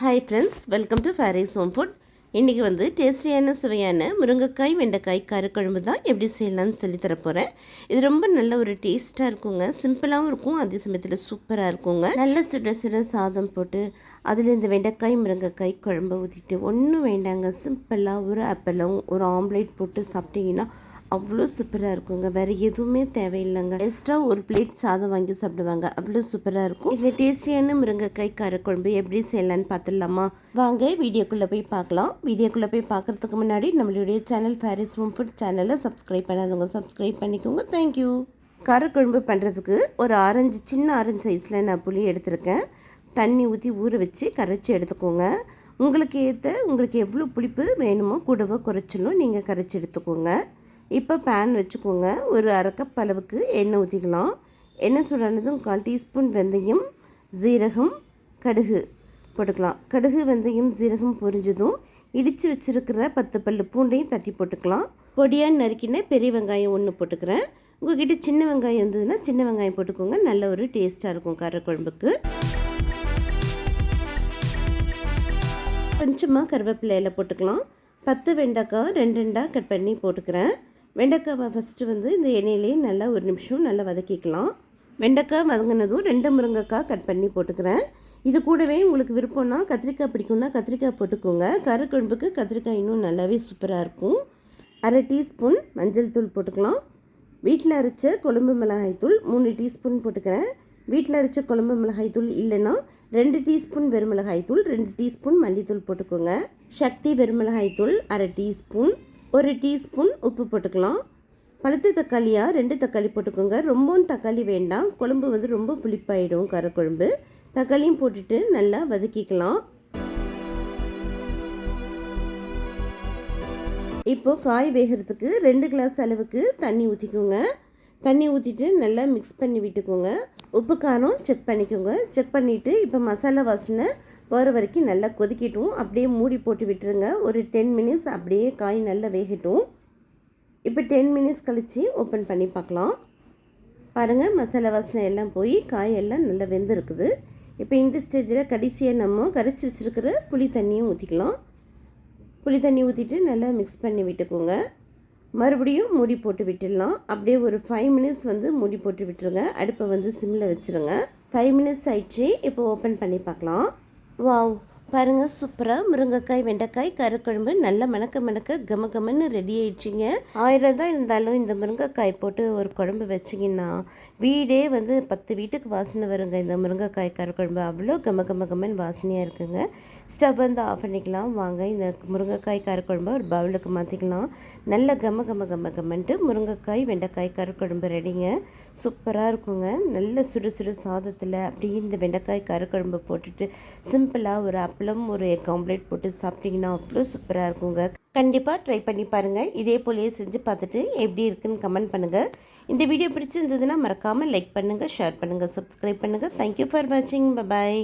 Hi friends welcome to Faris home food இன்றைக்கி வந்து டேஸ்டியான சுவையான முருங்கைக்காய் வெண்டைக்காய் கருக்குழம்பு தான் எப்படி செய்யலாம்னு சொல்லி தரப்போகிறேன் இது ரொம்ப நல்ல ஒரு டேஸ்ட்டாக இருக்குங்க. சிம்பிளாகவும் இருக்கும் அதே சமயத்தில் சூப்பராக இருக்குங்க. நல்ல சுட சுட சாதம் போட்டு அதில் இந்த வெண்டைக்காய் முருங்கைக்காய் குழம்பு ஊற்றிட்டு ஒன்றும் வேண்டாங்க. சிம்பிளாக ஒரு அப்பளம் ஒரு ஆம்லேட் போட்டு சாப்பிட்டீங்கன்னா அவ்வளோ சூப்பராக இருக்குங்க. வேறு எதுவுமே தேவையில்லைங்க. எக்ஸ்ட்ரா ஒரு பிளேட் சாதம் வாங்கி சாப்பிடுவாங்க. அவ்வளோ சூப்பராக இருக்கும். இந்த டேஸ்டியான முருங்கைக்காய் காரக்குழம்பு எப்படி செய்யலான்னு பார்த்துடலாமா? வாங்க வீடியோக்குள்ளே போய் பார்க்கலாம். வீடியோக்குள்ளே போய் பார்க்குறதுக்கு முன்னாடி நம்மளுடைய சேனல் ஃபேரிஸ் ஹோம் ஃபுட் சேனலை சப்ஸ்கிரைப் பண்ணாதவங்க சப்ஸ்கிரைப் பண்ணிக்கோங்க. தேங்க்யூ காரக்குழம்பு பண்ணுறதுக்கு ஒரு ஆரஞ்சு சின்ன ஆரஞ்சு சைஸில் நான் புளி எடுத்திருக்கேன். தண்ணி ஊற்றி ஊற வச்சு கரைச்சி எடுத்துக்கோங்க. உங்களுக்கு ஏற்ற உங்களுக்கு எவ்வளோ புளிப்பு வேணுமோ கூடவோ குறைச்சலும் நீங்கள் கரைச்சி எடுத்துக்கோங்க. இப்போ பேன் வச்சுக்கோங்க. ஒரு அரை கப் அளவுக்கு எண்ணெய் ஊற்றிக்கலாம் எண்ணெய் சூடானதும் கால் டீஸ்பூன் வெந்தயம் ஜீரகம் கடுகு போட்டுக்கலாம். கடுகு வெந்தயம் ஜீரகம் பொரிஞ்சதும் இடித்து வச்சுருக்கிற பத்து பல்லு பூண்டையும் தட்டி போட்டுக்கலாம். பொடியாக நறுக்கின பெரிய வெங்காயம் ஒன்று போட்டுக்கிறேன். உங்கள்கிட்ட சின்ன வெங்காயம் இருந்ததுன்னா சின்ன வெங்காயம் போட்டுக்கோங்க. நல்ல ஒரு டேஸ்ட்டாக இருக்கும் காரக்குழம்புக்கு கொஞ்சமாக கருவேப்பிலையில் போட்டுக்கலாம். பத்து வெண்டைக்காய் ரெண்டு ரெண்டாக கட் பண்ணி போட்டுக்கிறேன். வெண்டைக்காவை ஃபஸ்ட்டு வந்து இந்த எண்ணெயிலேயே நல்லா ஒரு நிமிஷம் நல்லா வதக்கிக்கலாம். வெண்டைக்காய் வதங்கினதும் ரெண்டு முருங்கைக்காய் கட் பண்ணி போட்டுக்கிறேன். இது கூடவே உங்களுக்கு விருப்பம்னா கத்திரிக்காய் பிடிக்கும்னா கத்திரிக்காய் போட்டுக்கோங்க. கருக்குழம்புக்கு கத்திரிக்காய் இன்னும் நல்லாவே சூப்பராக இருக்கும். அரை டீஸ்பூன் மஞ்சள் தூள் போட்டுக்கலாம். வீட்டில் அரைச்ச கொழும்பு மிளகாய் தூள் மூணு டீஸ்பூன் போட்டுக்கிறேன். வீட்டில் அரைச்ச கொழம்பு மிளகாய் தூள் இல்லைன்னா ரெண்டு டீஸ்பூன் வெறுமிளகாய் தூள் ரெண்டு டீஸ்பூன் மல்லித்தூள் போட்டுக்கோங்க. சக்தி வெறுமிளகாய் தூள் அரை டீஸ்பூன். ஒரு டீஸ்பூன் உப்பு போட்டுக்கலாம். பழுத்த தக்காளியாக ரெண்டு தக்காளி போட்டுக்கோங்க. ரொம்பவும் தக்காளி வேண்டாம். குழம்பு வந்து ரொம்ப புளிப்பாயிடும் கரக்குழம்பு. தக்காளியும் போட்டுட்டு நல்லா வதக்கிக்கலாம். இப்போது காய் வேகிறதுக்கு ரெண்டு கிளாஸ் அளவுக்கு தண்ணி ஊற்றிக்கோங்க தண்ணி ஊற்றிட்டு நல்லா மிக்ஸ் பண்ணி விட்டுக்கோங்க. உப்பு காரம் செக் பண்ணிக்கோங்க. செக் பண்ணிவிட்டு இப்போ மசாலா வாசனை போகிற வரைக்கும் நல்லா கொதிக்கட்டும். அப்படியே மூடி போட்டு விட்டுருங்க. ஒரு டென் மினிட்ஸ் அப்படியே காய் நல்லா வேகட்டும். இப்போ டென் மினிட்ஸ் கழித்து ஓப்பன் பண்ணி பார்க்கலாம். பாருங்கள் மசாலா வாசனை எல்லாம் போய் காய் எல்லாம் நல்லா வெந்திருக்குது. இப்போ இந்த ஸ்டேஜில் கடைசியாக நம்ம கரைச்சி வச்சுருக்கிற புளி தண்ணியும் ஊற்றிக்கலாம் புளி தண்ணி ஊற்றிட்டு நல்லா மிக்ஸ் பண்ணி விட்டுக்கோங்க. மறுபடியும் மூடி போட்டு விட்டுடலாம். அப்படியே ஒரு ஃபைவ் மினிட்ஸ் வந்து மூடி போட்டு விட்டுருங்க. அடுப்பை வந்து சிம்மில் வச்சுருங்க. ஃபைவ் மினிட்ஸ் ஆயிடுச்சு. இப்போ ஓப்பன் பண்ணி பார்க்கலாம். Wow. பாருங்கள் சூப்பராக முருங்கைக்காய் வெண்டைக்காய் கருக்குழம்பு நல்லா மணக்க மணக்க கம கமன்னு ரெடி ஆயிடுச்சிங்க. ஆயிரம் தான் இருந்தாலும் இந்த முருங்கைக்காய் போட்டு ஒரு குழம்பு வச்சிங்கன்னா வீடே வந்து பத்து வீட்டுக்கு வாசனை வருங்க இந்த முருங்கைக்காய் கருக்குழம்பு. அவ்வளோ கம கம கமன் வாசனையாக இருக்குங்க. ஸ்டவ் வந்து ஆஃப் பண்ணிக்கலாம். வாங்க இந்த முருங்கைக்காய் கருக்குழம்பு ஒரு பவுலுக்கு மாற்றிக்கலாம் நல்ல கம கம கம கமன்ட்டு முருங்கைக்காய் வெண்டைக்காய் கருக்குழம்பு ரெடிங்க சூப்பராக இருக்குங்க. நல்ல சுடு சுடு சாதத்தில் அப்படியே இந்த வெண்டைக்காய் கருக்குழம்பு போட்டுட்டு சிம்பிளாக ஒரு அப்பளம் ஒரு எக் ஆம்லேட் போட்டு சாப்பிட்டிங்கன்னா அவ்வளோ சூப்பராக இருக்குங்க. கண்டிப்பாக ட்ரை பண்ணி பாருங்கள் இதே போலேயே செஞ்சு பார்த்துட்டு எப்படி இருக்குன்னு கமெண்ட் பண்ணுங்கள் இந்த வீடியோ பிடிச்சிருந்ததுன்னா மறக்காமல் லைக் பண்ணுங்கள் ஷேர் பண்ணுங்கள் சப்ஸ்கிரைப் பண்ணுங்கள் தேங்க்யூ ஃபார் வாட்சிங் பாய்